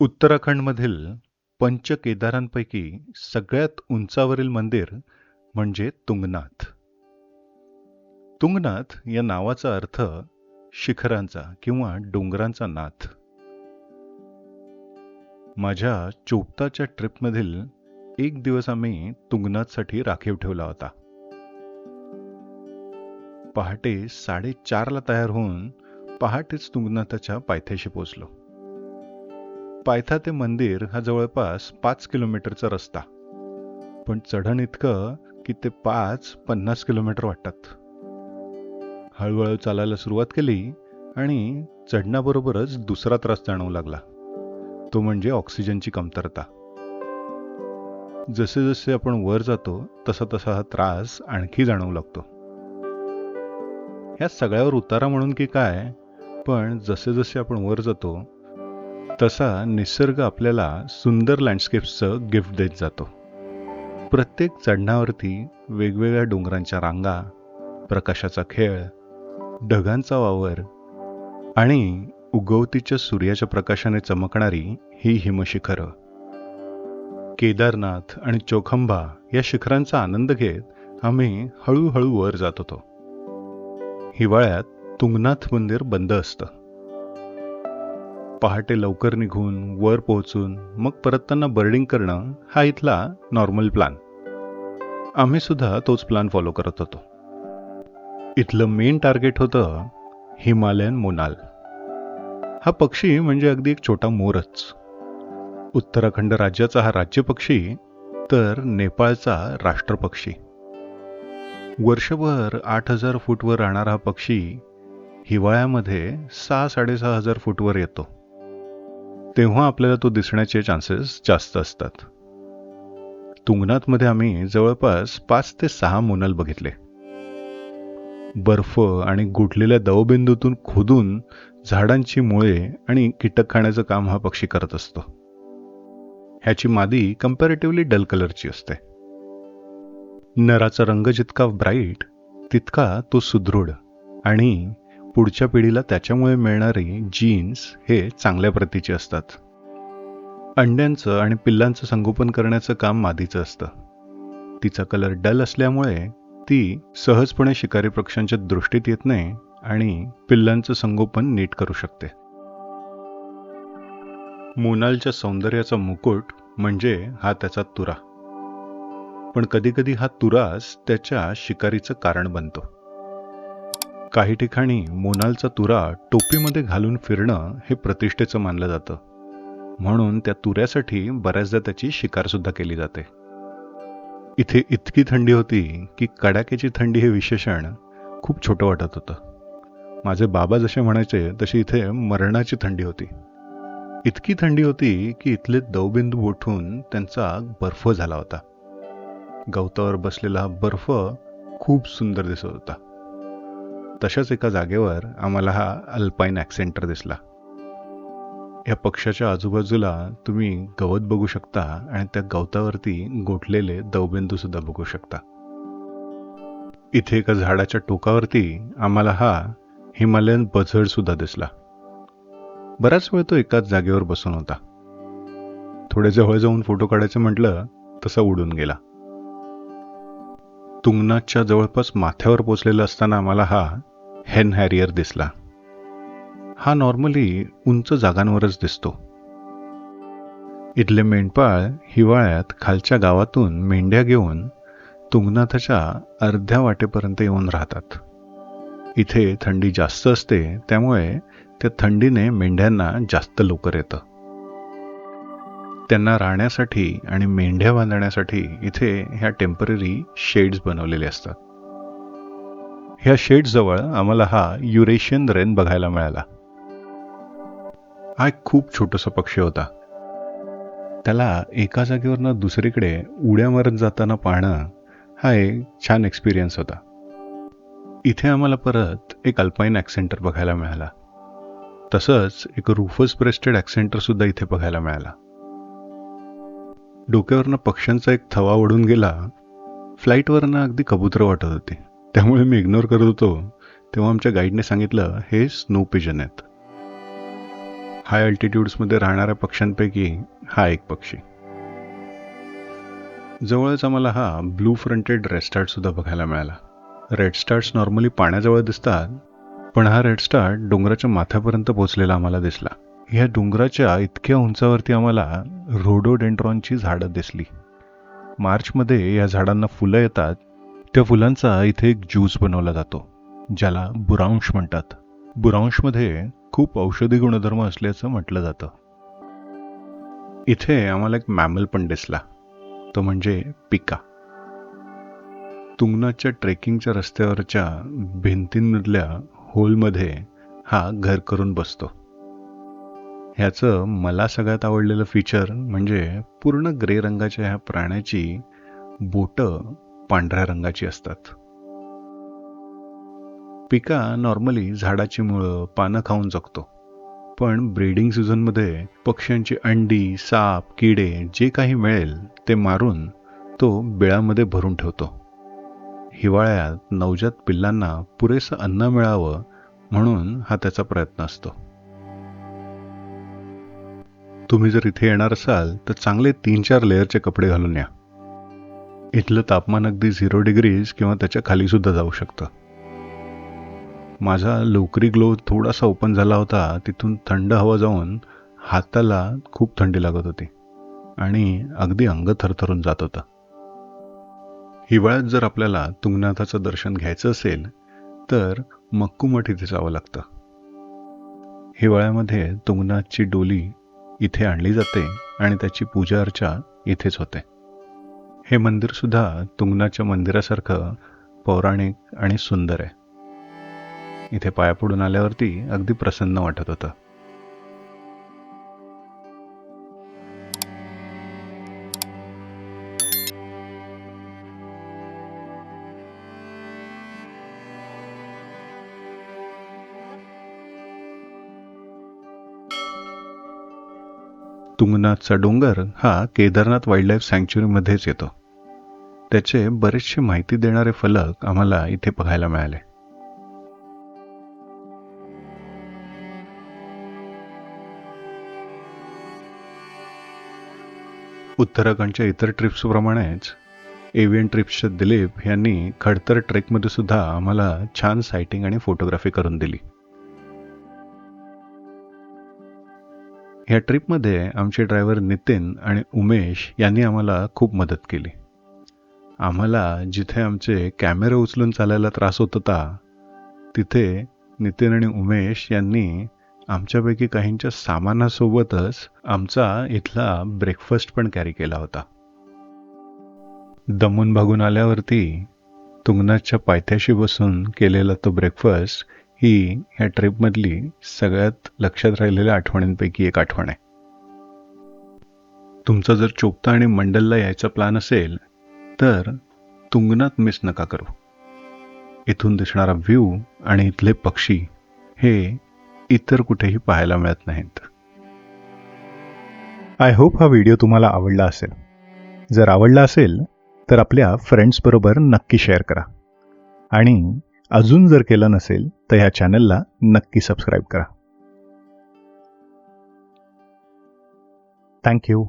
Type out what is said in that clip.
उत्तराखंडमधील पंच केदारांपैकी सगळ्यात उंचावरील मंदिर म्हणजे तुंगनाथ. तुंगनाथ या नावाचा अर्थ शिखरांचा किंवा डोंगरांचा नाथ. माझ्या चोपताच्या ट्रिपमधील एक दिवस आम्ही तुंगनाथसाठी राखीव ठेवला होता. पहाटे साडेचारला तयार होऊन पहाटेच तुंगनाथाच्या पायथ्याशी पोचलो पायथा ते मंदिर हा जवळपास पाच किलोमीटरचा रस्ता. पण चढण इतकं की ते पाच पन्नास किलोमीटर वाटतात. हळूहळू चालायला सुरुवात केली आणि चढण्याबरोबरच दुसरा त्रास जाणवू लागला. तो म्हणजे ऑक्सिजनची कमतरता. जसे जसे आपण वर जातो तसा तसा हा त्रास आणखी जाणवू लागतो. ह्या सगळ्यावर उतारा म्हणून की काय? पण जसे जसे आपण वर जातो तसा निसर्ग आपल्याला सुंदर लँडस्केप्सचं गिफ्ट देत जातो. प्रत्येक चढणावरती वेगवेगळ्या डोंगरांच्या रांगा प्रकाशाचा खेळ ढगांचा वावर आणि उगवतीच्या सूर्याच्या प्रकाशाने चमकणारी ही हिमशिखरं. केदारनाथ आणि चोखंबा या शिखरांचा आनंद घेत आम्ही हळूहळू वर जात होतो. हिवाळ्यात तुंगनाथ मंदिर बंद असतं. पहाटे लवकर निघून वर पोहोचून मग परतताना बर्डिंग करणं हा इथला नॉर्मल प्लॅन आम्ही सुद्धा तोच प्लॅन फॉलो करत होतो. इथलं मेन टार्गेट होतं हिमालयन मोनाल. हा पक्षी म्हणजे अगदी एक छोटा मोरच. उत्तराखंड राज्याचा हा राज्य पक्षी तर नेपाळचा राष्ट्रपक्षी. वर्षभर आठ हजार फूटवर राहणारा हा पक्षी हिवाळ्यामध्ये सहा साडेसहा हजार फूटवर येतो. तेव्हा आपल्याला तो दिसण्याचे चान्सेस जास्त असतात. तुंगनाथमध्ये आम्ही जवळपास पाच ते सहा मोनल बघितले. बर्फ आणि गुठलेल्या दवबिंदूतून खोदून झाडांची मुळे आणि कीटक खाण्याचं काम हा पक्षी करत असतो. ह्याची मादी कम्पॅरेटिव्हली डल कलरची असते. नराचा रंग जितका ब्राईट तितका तो सुदृढ आणि पुढच्या पिढीला त्याच्यामुळे मिळणारी जीन्स हे चांगल्या प्रतीचे असतात. अंड्यांचं आणि पिल्लांचं संगोपन करण्याचं काम मादीचं असतं. तिचा कलर डल असल्यामुळे ती सहजपणे शिकारी पक्ष्यांच्या दृष्टीत येत नाही आणि पिल्लांचं संगोपन नीट करू शकते. मोनालच्या सौंदर्याचा मुकुट म्हणजे हा त्याचा तुरा. पण कधीकधी हा तुरास त्याच्या शिकारीचं कारण बनतो. काही ठिकाणी मोनालचा तुरा टोपीमध्ये घालून फिरणं हे प्रतिष्ठेचं मानलं जातं. म्हणून त्या तुऱ्यासाठी बऱ्याचदा त्याची शिकारसुद्धा केली जाते. इथे इतकी थंडी होती की कडाक्याची थंडी हे विशेषण खूप छोटं वाटत होतं. माझे बाबा जसे म्हणायचे तशी इथे मरणाची थंडी होती. इतकी थंडी होती की इथले दवबिंदू उठून त्यांचा बर्फ झाला होता. गवतावर बसलेला बर्फ खूप सुंदर दिसत होता. तशाच एका जागेवर आम्हाला हा अल्पाईन ॲक्सेंटर दिसला. या पक्षाच्या आजूबाजूला तुम्ही गवत बघू शकता आणि त्या गवतावरती गोठलेले दवबिंदू सुद्धा बघू शकता. इथे एका झाडाच्या टोकावरती आम्हाला हा हिमालयन बझड सुद्धा दिसला. बराच वेळ तो एकाच जागेवर बसून होता. थोडे जवळ जाऊन फोटो काढायचं म्हटलं तसा उडून गेला. तुंगनाथच्या जवळपास माथ्यावर पोचलेला असताना आम्हाला हा हेन हॅरियर दिसला. हा नॉर्मली उंच जागांवरच दिसतो. इथले मेंढपाळ हिवाळ्यात खालच्या गावातून मेंढ्या घेऊन तुंगनाथाच्या अर्ध्या वाटेपर्यंत येऊन राहतात. इथे थंडी जास्त असते त्यामुळे त्या थंडीने मेंढ्यांना जास्त लवकर येतं. त्यांना राहण्यासाठी आणि मेंढ्या बांधण्यासाठी इथे ह्या टेंपररी शेड्स बनवलेले असतात. ह्या शेड्सजवळ आम्हाला हा युरेशियन रेन बघायला मिळाला. हा एक खूप छोटासा पक्षी होता. त्याला एका जागेवरनं दुसरीकडे उड्या मारत जाताना पाहणं हा एक छान एक्सपिरियन्स होता. इथे आम्हाला परत एक अल्पाईन ॲक्सेंटर बघायला मिळाला. तसंच एक रुफस ब्रेस्टेड ॲक्सेंटरसुद्धा इथे बघायला मिळाला. डोक्यावरनं पक्ष्यांचा एक थवा ओढून गेला फ्लाईटवरनं अगदी कबूतर वाटत होती. त्यामुळे मी इग्नोर करत होतो तेव्हा आमच्या गाईडने सांगितलं हे स्नो पिजन आहेत. हाय अल्टिट्यूड्समध्ये राहणाऱ्या पक्ष्यांपैकी हा एक पक्षी. जवळच आम्हाला हा ब्लू फ्रंटेड रेडस्टार्ट सुद्धा बघायला मिळाला. रेड स्टार्ट्स नॉर्मली पाण्याजवळ दिसतात पण हा रेड स्टार्ट डोंगराच्या माथ्यापर्यंत पोहोचलेला आम्हाला दिसला. ह्या डोंगराच्या इतक्या उंचावरती आम्हाला रोडोडेंड्रॉनची झाडं दिसली. मार्चमध्ये या झाडांना फुलं येतात. त्या फुलांचा इथे एक ज्यूस बनवला जातो ज्याला बुरांश म्हणतात. बुरांशमध्ये खूप औषधी गुणधर्म असल्याचं म्हटलं जातं. इथे आम्हाला एक मॅमल पण दिसला तो म्हणजे पिका. तुंगनाथच्या ट्रेकिंगच्या रस्त्यावरच्या भिंतींमधल्या होलमध्ये हा घर करून बसतो. ह्याचं मला सगळ्यात आवडलेलं फीचर म्हणजे पूर्ण ग्रे रंगाच्या ह्या प्राण्याची बोटं पांढऱ्या रंगाची असतात. पिका नॉर्मली झाडाची मुळं पानं खाऊन जगतो. पण ब्रीडिंग सीझनमध्ये पक्ष्यांची अंडी साप किडे जे काही मिळेल ते मारून तो बिळामध्ये भरून ठेवतो. हिवाळ्यात नवजात पिल्लांना पुरेसं अन्न मिळावं म्हणून हा त्याचा प्रयत्न असतो. तुम्ही जर इथे येणार असाल तर चांगले तीन चार लेअरचे कपडे घालून या. इथलं तापमान अगदी झिरो डिग्रीज किंवा त्याच्या खालीसुद्धा जाऊ शकतं. माझा लोकरी ग्लो थोडासा ओपन झाला होता तिथून थंड हवा जाऊन हाताला खूप थंडी लागत होती आणि अगदी अंग थरथरून जात होतं. हिवाळ्यात जर आपल्याला तुंगनाथाचं दर्शन घ्यायचं असेल तर मक्कुमठ इथे जावं लागतं. हिवाळ्यामध्ये तुंगनाथची डोली इथे आणली जाते आणि त्याची पूजा अर्चा इथेच होते. हे मंदिर सुद्धा मंदिरासारखं पौराणिक आणि सुंदर आहे. इथे पाया पडून आल्यावरती अगदी प्रसन्न वाटत होतं. तुंगनाथचा डोंगर हा केदारनाथ वाईल्डलाईफ सँक्च्युरीमध्येच येतो. त्याचे बरेचसे माहिती देणारे फलक आम्हाला इथे बघायला मिळाले. उत्तराखंडच्या इतर ट्रिप्सप्रमाणेच एव्हियन ट्रिप्सच्या दिलीप यांनी खडतर ट्रेकमध्ये सुद्धा आम्हाला छान सायटिंग आणि फोटोग्राफी करून दिली. ह्या ट्रिपमध्ये आमचे ड्रायव्हर नितीन आणि उमेश यांनी आम्हाला खूप मदत केली. आम्हाला जिथे आमचे कॅमेरे उचलून चालायला त्रास होत होता तिथे नितीन आणि उमेश यांनी आमच्यापैकी काहींच्या सामानासोबतच आमचा इथला ब्रेकफास्ट पण कॅरी केला होता. दमून भागून आल्यावरती तुंगनाथच्या पायथ्याशी बसून केलेला तो ब्रेकफास्ट ही या ट्रिपमधली सगळ्यात लक्षात राहिलेल्या आठवणींपैकी एक आठवण आहे. तुमचा जर चोपता आणि मंडलला यायचा प्लॅन असेल तर तुंगनात मिस नका करू. इथून दिसणारा व्ह्यू आणि इथले पक्षी हे इतर कुठेही पाहायला मिळत नाहीत. आय होप हा व्हिडिओ तुम्हाला आवडला असेल. जर आवडला असेल तर आपल्या फ्रेंड्सबरोबर नक्की शेअर करा. आणि अजून जर केलं नसेल तर ह्या चॅनलला नक्की सबस्क्राईब करा. थँक्यू